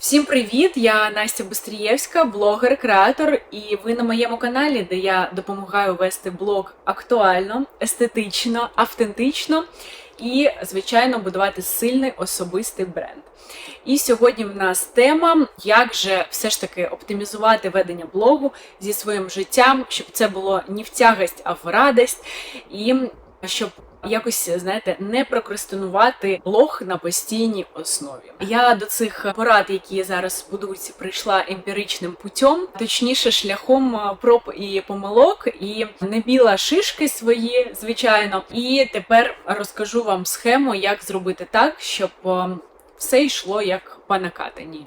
Всім привіт! Я Настя Бистрієвська, блогер, креатор, і ви на моєму каналі, де я допомагаю вести блог актуально, естетично, автентично і, звичайно, будувати сильний особистий бренд. І сьогодні в нас тема, як же все ж таки оптимізувати ведення блогу зі своїм життям, щоб це було не в тягость, а в радість, і щоб якось знаєте не прокрастинувати блог на постійній основі. Я до цих порад, які зараз будуть, прийшла емпіричним путем, точніше шляхом проб і помилок, і не біла шишки свої, звичайно. І тепер розкажу вам схему, як зробити так, щоб все йшло як по накатаній.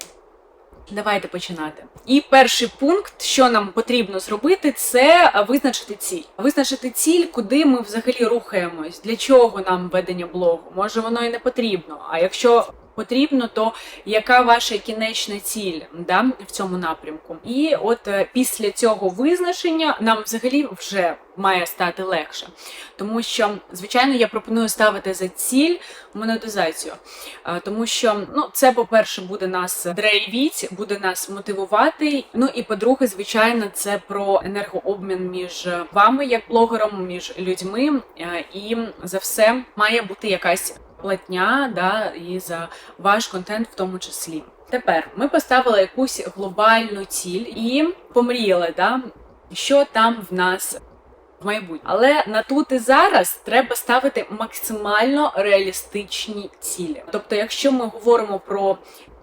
Давайте починати. І перший пункт, що нам потрібно зробити, це визначити ціль. Визначити ціль, куди ми взагалі рухаємось, для чого нам ведення блогу. Може воно і не потрібно. А якщо потрібно, то яка ваша кінечна ціль да, в цьому напрямку? І от е, після цього визначення нам взагалі вже має стати легше. Тому що, звичайно, я пропоную ставити за ціль монетизацію. Тому що ну, це, по-перше, буде нас драйвіть, буде нас мотивувати. Ну і по-друге, звичайно, це про енергообмін між вами, як блогером, між людьми. Е, І за все має бути якась платня, да, і за ваш контент в тому числі. Тепер ми поставили якусь глобальну ціль і помріяли, да, що там в нас в майбутньому. Але на тут і зараз треба ставити максимально реалістичні цілі. Тобто, якщо ми говоримо про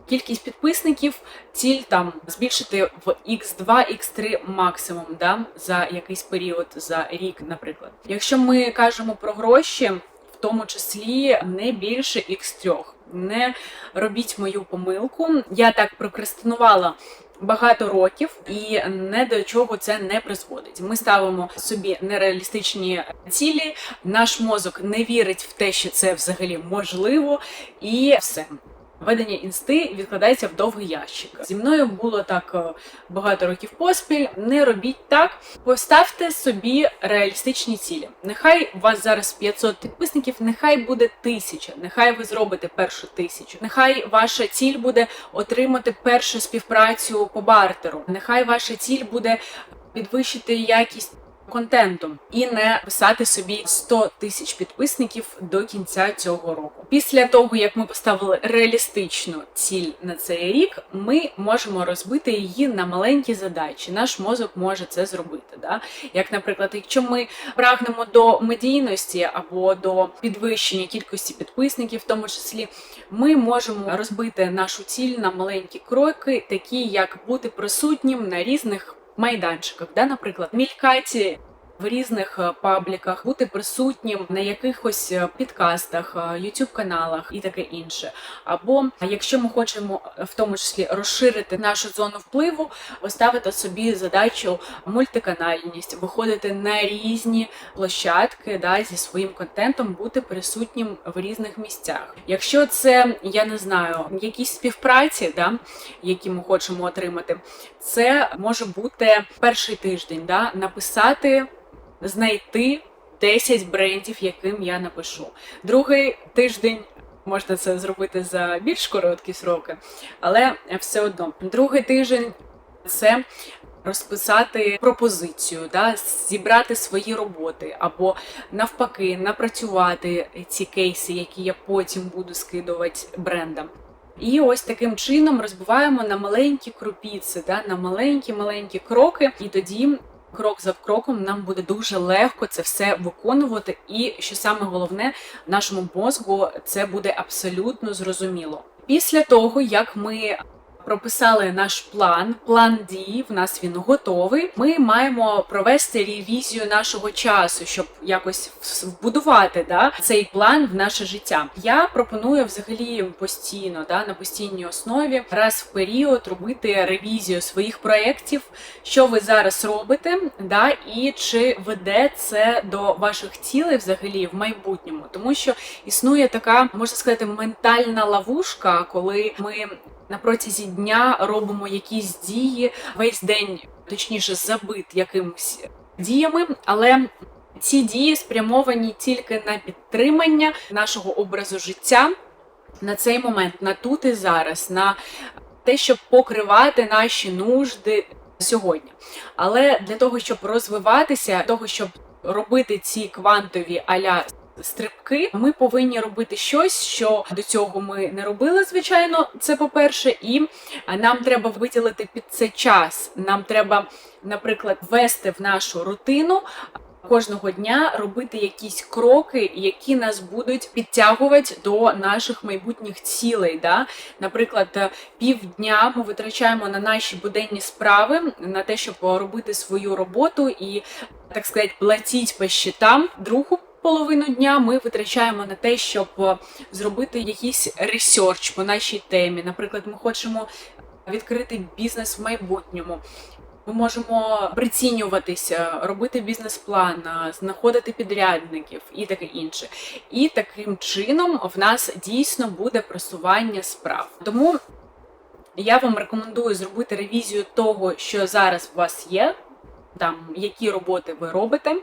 Кількість підписників, ціль там збільшити в x2, x3 максимум, да, за якийсь період, за рік, наприклад. Якщо ми кажемо про гроші, в тому числі не більше x3. Не робіть мою помилку. Я так прокрастинувала багато років, і не до чого це не призводить. Ми ставимо собі нереалістичні цілі. Наш мозок не вірить в те, що це взагалі можливо, і все. Ведення інсти відкладається в довгий ящик. Зі мною було так е, багато років поспіль. Не робіть так. Поставте собі реалістичні цілі. Нехай у вас зараз 500 підписників, нехай буде 1000, нехай ви зробите першу тисячу. Нехай ваша ціль буде отримати першу співпрацю по бартеру. Нехай ваша ціль буде підвищити якість контентом і не писати собі 100 тисяч підписників до кінця цього року. Після того як ми поставили реалістичну ціль на цей рік, ми можемо розбити її на маленькі задачі. Наш мозок може це зробити. Да? Як, наприклад, якщо ми прагнемо до медійності або до підвищення кількості підписників, в тому числі, ми можемо розбити нашу ціль на маленькі кроки, такі як бути присутнім на різних майданчиках, да, наприклад, мількаті в різних е, пабліках, бути присутнім на якихось е, підкастах, е, youtube каналах і таке інше. Або якщо ми хочемо в тому числі розширити нашу зону впливу, поставити собі задачу мультиканальність, виходити на різні площадки да, зі своїм контентом, бути присутнім в різних місцях. Якщо це я не знаю, якісь співпраці, да, які ми хочемо отримати, це може бути перший тиждень, да, написати знайти 10 брендів, яким я напишу. Другий тиждень. Можна це зробити за більш короткі сроки, але все одно другий тиждень це розписати пропозицію, да, зібрати свої роботи, або навпаки, напрацювати ці кейси, які я потім буду скидувати брендам. І ось таким чином розбиваємо на маленькі крупіці, да, на маленькі-маленькі кроки, і тоді крок за кроком нам буде дуже легко це все виконувати. І що саме головне, нашому мозку це буде абсолютно зрозуміло. Після того, як ми прописали наш план, план дій. В нас він готовий. Ми маємо провести ревізію нашого часу, щоб якось вбудувати да, цей план в наше життя. Я пропоную взагалі постійно, да, на постійній основі раз в період робити ревізію своїх проєктів, що ви зараз робите, да, і чи веде це до ваших цілей взагалі в майбутньому, тому що існує така, можна сказати, ментальна ловушка, коли ми на протязі дня робимо якісь дії, весь день, точніше, забит якимось діями, але ці дії спрямовані тільки на підтримання нашого образу життя на цей момент, на тут і зараз, на те, щоб покривати наші нужди сьогодні. Але для того, щоб розвиватися, для того, щоб робити ці квантові аля стрибки, ми повинні робити щось, що до цього ми не робили, звичайно. Це по-перше, і нам треба виділити під це час. Нам треба, наприклад, ввести в нашу рутину. Кожного дня робити якісь кроки, які нас будуть підтягувати до наших майбутніх цілей. Да? Наприклад, півдня ми витрачаємо на наші буденні справи, на те, щоб робити свою роботу і, так сказати, платіть по щитам. Другу половину дня ми витрачаємо на те, щоб зробити якийсь ресерч по нашій темі. Наприклад, ми хочемо відкрити бізнес в майбутньому. Ми можемо прицінюватися, робити бізнес-план, знаходити підрядників і таке інше. І таким чином в нас дійсно буде просування справ. Тому я вам рекомендую зробити ревізію того, що зараз у вас є, там які роботи ви робите.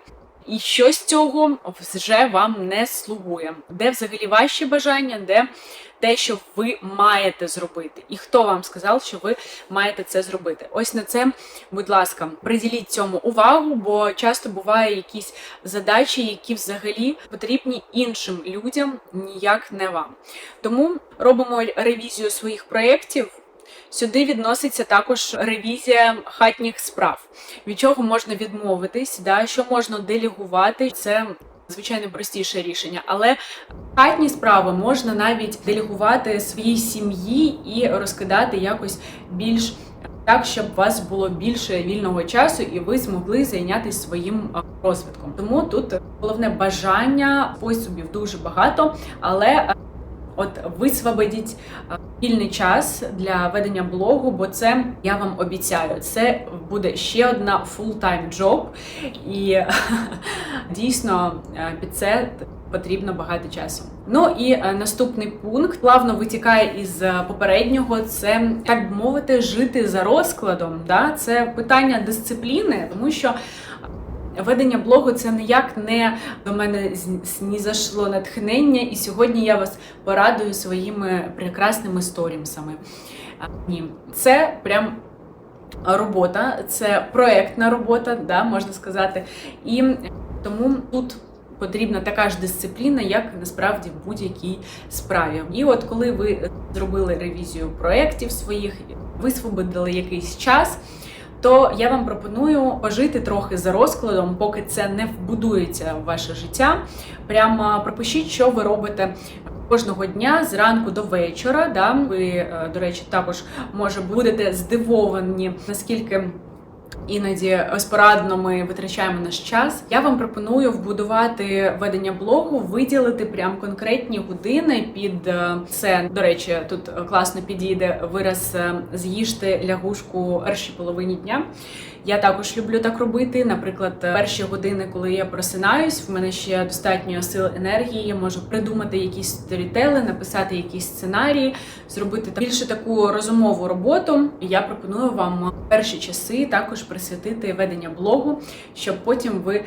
І що з цього вже вам не слугує, де взагалі ваші бажання, де те, що ви маєте зробити, і хто вам сказав, що ви маєте це зробити. Ось на це, будь ласка, приділіть цьому увагу, бо часто буває якісь задачі, які взагалі потрібні іншим людям, ніяк не вам. Тому робимо ревізію своїх проєктів. Сюди відноситься також ревізія хатніх справ, від чого можна відмовитись, да, що можна делегувати. Це звичайно простіше рішення, але хатні справи можна навіть делегувати своїй сім'ї і розкидати якось більш так, щоб у вас було більше вільного часу, і ви змогли зайнятися своїм розвитком. Тому тут головне бажання способів дуже багато, але От висвободіть вільний час для ведення блогу, бо це я вам обіцяю, це буде ще одна full-time і дійсно під це потрібно багато часу. Ну і наступний пункт плавно витікає із попереднього. Це так би мовити, жити за розкладом. Да? Це питання дисципліни, тому що Ведення блогу це ніяк не до мене зайшло натхнення, і сьогодні я вас порадую своїми прекрасними сторімсами. Ні, це прям робота, це проектна робота, да, можна сказати. І тому тут. Потрібна така ж дисципліна, як насправді в будь-якій справі. І от коли ви зробили ревізію проєктів своїх, висвободили якийсь час, то я вам пропоную пожити трохи за розкладом, поки це не вбудується в ваше життя. Прямо пропишіть, що ви робите. Кожного дня зранку до вечора, да ви, е, до речі, також може будете здивовані, наскільки Іноді безпорадно ми витрачаємо наш час. Я вам пропоную вбудувати ведення блогу, виділити прям конкретні години під е, це. До речі, тут класно підійде вираз е, з'їжте лягушку першій половині дня. Я також люблю так робити. Наприклад, перші години, коли я просинаюсь, в мене ще достатньо сил енергії. Я можу придумати якісь сторітели, написати якісь сценарії, зробити більше таку розумову роботу. Я пропоную вам перші часи також присвятити ведення блогу, щоб потім ви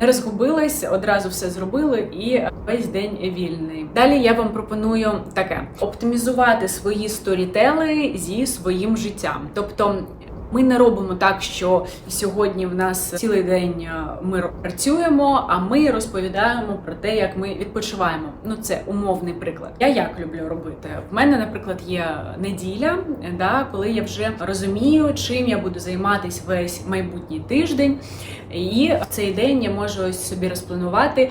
не розгубились, одразу все зробили і весь день вільний. Далі я вам пропоную таке: оптимізувати свої сторітели зі своїм життям, тобто. Ми не робимо так, що сьогодні в нас цілий день е, ми працюємо, а ми розповідаємо про те, як ми відпочиваємо. Ну це умовний приклад. Я як люблю робити. В мене, наприклад, є неділя, да, коли я вже розумію, чим я буду займатися весь майбутній тиждень, і в цей день я можу ось собі розпланувати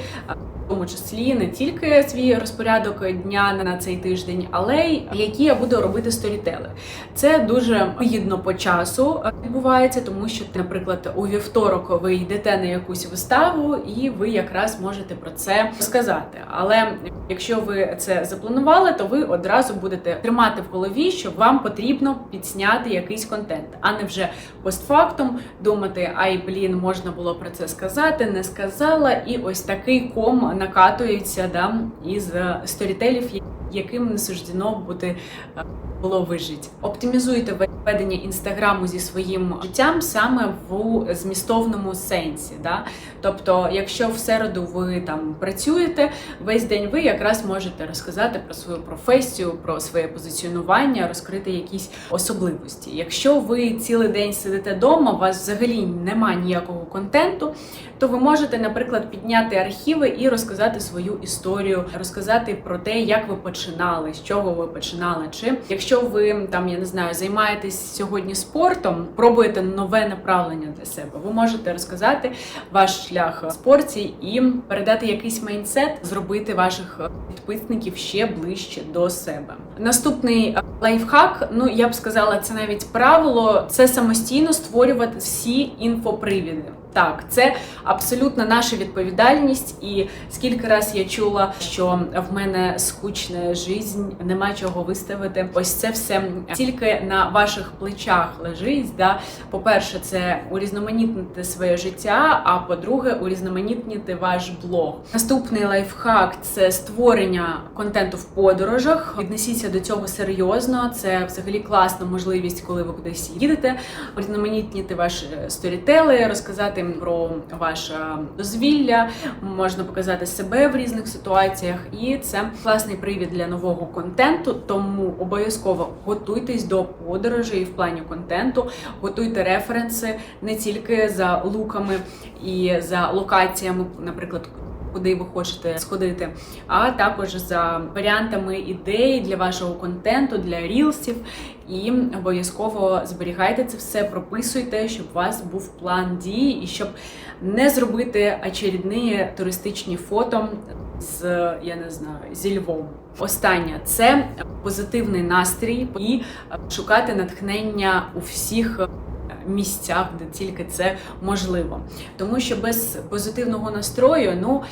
тому числі не тільки свій розпорядок дня на цей тиждень, але й які я буду робити сторітели. Це дуже вигідно по часу відбувається, тому що, наприклад, у вівторок ви йдете на якусь виставу, і ви якраз можете про це сказати. Але якщо ви це запланували, то ви одразу будете тримати в голові, що вам потрібно підсняти якийсь контент, а не вже постфактум думати, ай блін, можна було про це сказати, не сказала, і ось такий ком накатуються да, із сторітелів, яким не суждено бути е, було вижити. Оптимізуйте ведення інстаграму зі своїм життям саме в змістовному сенсі. Да? Тобто, якщо в середу ви там працюєте, весь день ви якраз можете розказати про свою професію, про своє позиціонування, розкрити якісь особливості. Якщо ви цілий день сидите вдома, у вас взагалі немає ніякого контенту, то ви можете, наприклад, підняти архіви і розказати свою історію, розказати про те, як ви починали, з чого ви починали. Чи якщо ви там, я не знаю, займаєтесь сьогодні спортом, пробуєте нове направлення для себе, ви можете розказати ваш шлях в спорті і передати якийсь майндсет, зробити ваших підписників ще ближче до себе. Наступний лайфхак, ну я б сказала, це навіть правило, це самостійно створювати всі інфопривіди. Так, це абсолютно наша відповідальність, і скільки раз я чула, що в мене скучна жизнь, нема чого виставити. Ось це все тільки на ваших плечах лежить. Да? По-перше, це урізноманітнити своє життя. А по-друге, урізноманітнити ваш блог. Наступний лайфхак це створення контенту в подорожах. Віднесіться до цього серйозно. Це взагалі класна можливість, коли ви кудись їдете. Урізноманітніти ваші сторітели, розказати про ваше дозвілля, можна показати себе в різних ситуаціях, і це класний привід для нового контенту. Тому обов'язково готуйтесь до подорожей в плані контенту, готуйте референси не тільки за луками і за локаціями, наприклад. Куди ви хочете сходити, а також за варіантами ідей для вашого контенту, для рілсів. І обов'язково зберігайте це все, прописуйте, щоб у вас був план дії, і щоб не зробити очередні туристичні фото з я не знаю зі Львом. Останнє це позитивний настрій і шукати натхнення у всіх. Місцях, де тільки це можливо, тому що без позитивного настрою, ну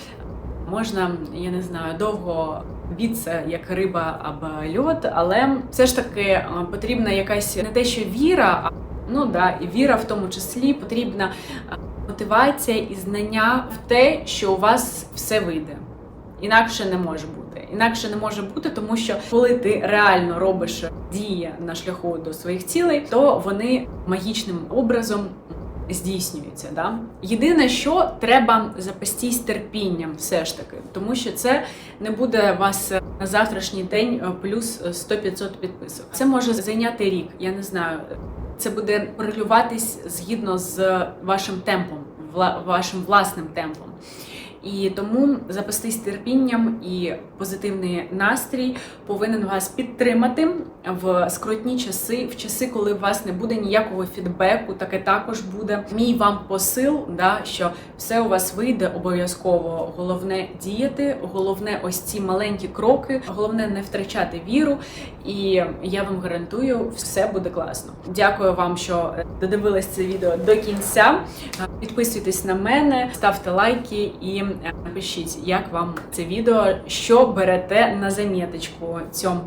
можна, я не знаю, довго бітися, як риба або льод, але все ж таки потрібна якась не те, що віра, а ну да, і віра в тому числі потрібна мотивація і знання в те, що у вас все вийде. Інакше не може бути. Інакше не може бути, тому що коли ти реально робиш дії на шляху до своїх цілей, то вони магічним образом здійснюються. Да? Єдине, що треба запастись терпінням, все ж таки, тому що це не буде вас на завтрашній день плюс 100-500 підписок. Це може зайняти рік. Я не знаю. Це буде корелюватись згідно з вашим темпом, вашим власним темпом. І тому запастись терпінням і позитивний настрій повинен вас підтримати в скрутні часи, в часи, коли у вас не буде ніякого фідбеку, таке також буде мій вам посил, да, що все у вас вийде обов'язково. Головне діяти, головне ось ці маленькі кроки, головне не втрачати віру. І я вам гарантую, все буде класно. Дякую вам, що додивились це відео до кінця. Підписуйтесь на мене, ставте лайки і напишіть, як вам це відео, що берете на заміточку цьому